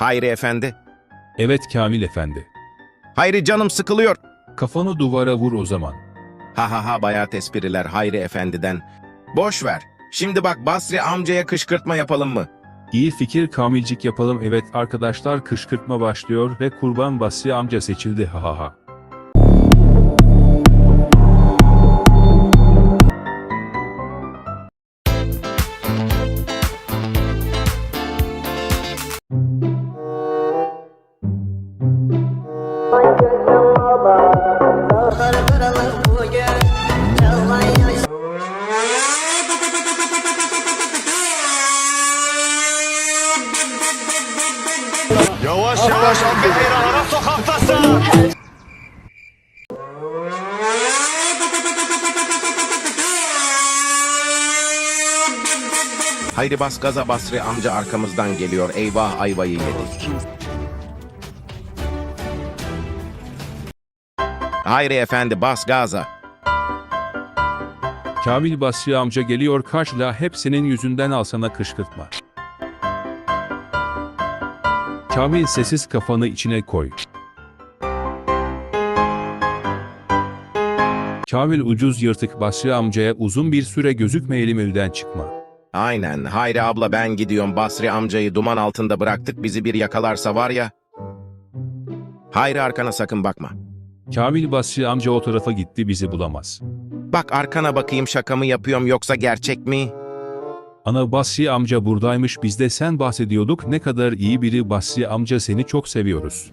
Hayri efendi. Evet Kamil efendi. Hayri canım sıkılıyor. Kafanı duvara vur o zaman. Ha ha ha bayat espriler Hayri efendiden. Boş ver. Şimdi bak Basri amcaya kışkırtma yapalım mı? İyi fikir Kamilcik yapalım evet arkadaşlar kışkırtma başlıyor ve kurban Basri amca seçildi ha ha ha. Yavaş yavaş Ankara ara sokaktasın. Hayri bas gaza Basri amca arkamızdan geliyor. Eyvah ayvayı yedik. Hayri efendi bas gaza. Kamil Basri amca geliyor karşıla hep senin yüzünden alsana kışkırtma. Kamil sessiz kafanı içine koy. Kamil ucuz yırtık Basri amcaya uzun bir süre gözükmeyelim evden çıkma. Aynen Hayri abla ben gidiyorum Basri amcayı duman altında bıraktık bizi bir yakalarsa var ya. Hayri arkana sakın bakma. Kamil Basri amca o tarafa gitti bizi bulamaz. Bak arkana bakayım şaka mı yapıyorum yoksa gerçek mi? Ana Basri amca buradaymış biz de sen bahsediyorduk ne kadar iyi biri Basri amca seni çok seviyoruz.